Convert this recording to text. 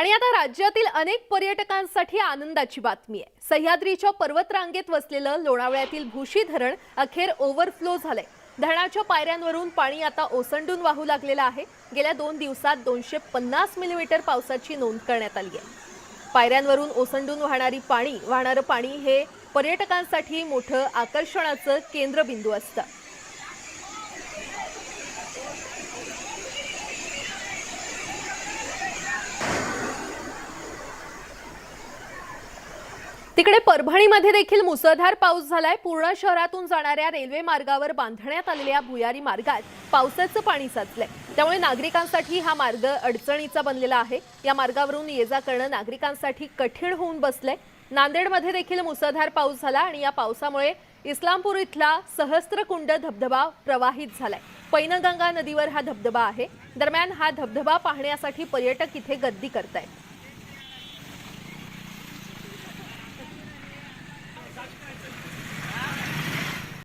आणि आता राज्यातील अनेक पर्यटकांसाठी आनंदाची बातमी आहे. सह्याद्रीच्या पर्वतरांगेत वसलेलं लोणावळ्यातील भूशी धरण अखेर ओव्हरफ्लो झालंय. धरणाच्या पायऱ्यांवरून पाणी आता ओसंडून वाहू लागलेलं आहे. गेल्या दोन दिवसात दोनशे पन्नास मिलीमीटर पावसाची नोंद करण्यात आली आहे. पायऱ्यांवरून ओसंडून वाहणारी पाणी वाहणारं पाणी हे पर्यटकांसाठी मोठं आकर्षणाचं केंद्रबिंदू असतं. तिकडे परभणीमध्ये देखील मुसळधार पाऊस झालाय. पूर्ण शहरातून जाणाऱ्या रेल्वे मार्गावर बांधण्यात आलेल्या भुयारी मार्गात पावसाचं पाणी साचलंय. त्यामुळे नागरिकांसाठी हा मार्ग अडचणीचा बनलेला आहे. या मार्गावरून ये जा करणं नागरिकांसाठी कठीण होऊन बसलंय. नांदेडमध्ये देखील मुसळधार पाऊस झाला आणि या पावसामुळे इस्लामपूर इथला सहस्त्रकुंड धबधबा प्रवाहित झालाय. पैनगंगा नदीवर हा धबधबा आहे. दरम्यान हा धबधबा पाहण्यासाठी पर्यटक इथे गर्दी करतायत.